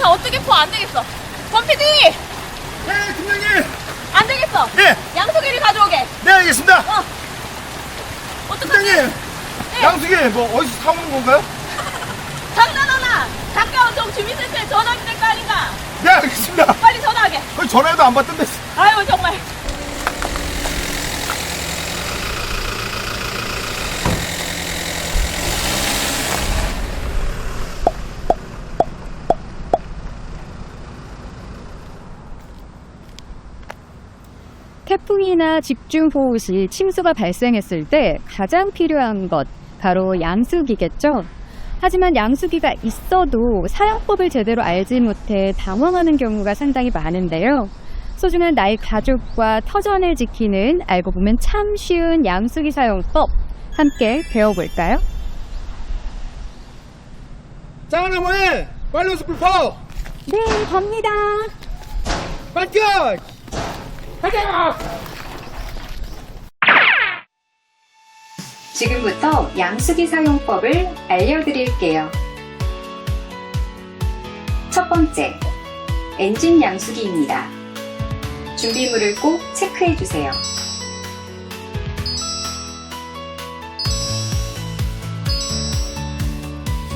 다 어떻게 퍼? 안 되겠어. 권PD! 네, 팀장님. 안 되겠어. 네, 양소기를 가져오게. 네, 알겠습니다. 어. 어떡하지? 팀장님, 네. 양수기 뭐 어디서 사오는 건가요? 장난하나? 가까운 좀 주민센터에 전화하면 될거 아닌가? 네, 알겠습니다. 빨리 전화하게. 전화해도 안 받던데. 아유, 정말. 태풍이나 집중호우 시 침수가 발생했을 때 가장 필요한 것 바로 양수기겠죠. 하지만 양수기가 있어도 사용법을 제대로 알지 못해 당황하는 경우가 상당히 많은데요. 소중한 나의 가족과 터전을 지키는 알고 보면 참 쉬운 양수기 사용법 함께 배워볼까요? 짱한 어머니, 빨리 오스 불파! 네, 갑니다. 빨리 뛰어! 가자! 지금부터 양수기 사용법을 알려드릴게요. 첫 번째, 엔진 양수기입니다. 준비물을 꼭 체크해주세요.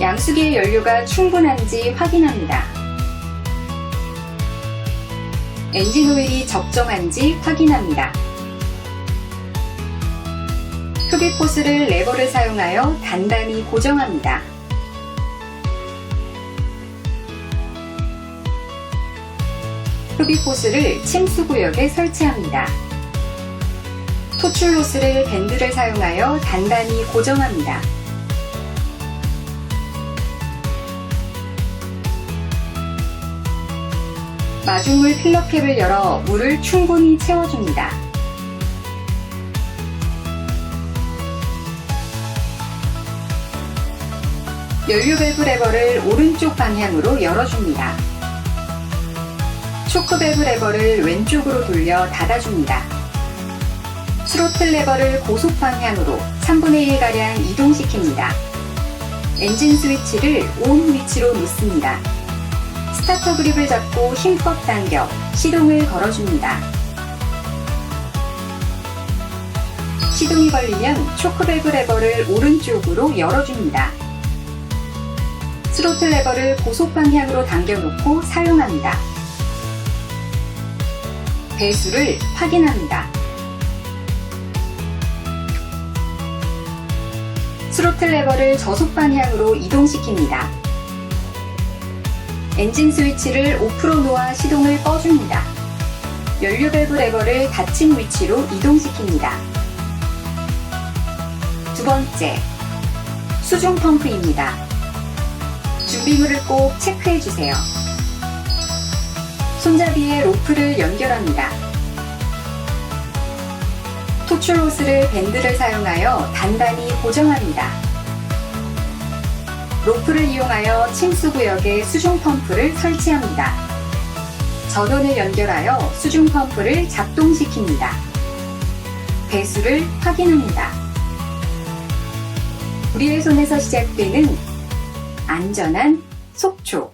양수기의 연료가 충분한지 확인합니다. 엔진 오일이 적정한지 확인합니다. 흡입 호스를 레버를 사용하여 단단히 고정합니다. 흡입 호스를 침수 구역에 설치합니다. 토출 호스를 밴드를 사용하여 단단히 고정합니다. 마중물 필러캡을 열어 물을 충분히 채워줍니다. 연료 밸브 레버를 오른쪽 방향으로 열어줍니다. 초크 밸브 레버를 왼쪽으로 돌려 닫아줍니다. 스로틀 레버를 고속 방향으로 3분의 1가량 이동시킵니다. 엔진 스위치를 ON 위치로 놓습니다. 스타터 그립을 잡고 힘껏 당겨 시동을 걸어줍니다. 시동이 걸리면 초크 밸브 레버를 오른쪽으로 열어줍니다. 스로틀 레버를 고속 방향으로 당겨놓고 사용합니다. 배수를 확인합니다. 스로틀 레버를 저속 방향으로 이동시킵니다. 엔진 스위치를 오프로 놓아 시동을 꺼줍니다. 연료 밸브 레버를 닫힌 위치로 이동시킵니다. 두 번째, 수중 펌프입니다. 준비물을 꼭 체크해 주세요. 손잡이에 로프를 연결합니다. 토출 호스를 밴드를 사용하여 단단히 고정합니다. 로프를 이용하여 침수 구역에 수중 펌프를 설치합니다. 전원을 연결하여 수중 펌프를 작동시킵니다. 배수를 확인합니다. 우리의 손에서 시작되는 안전한 속초.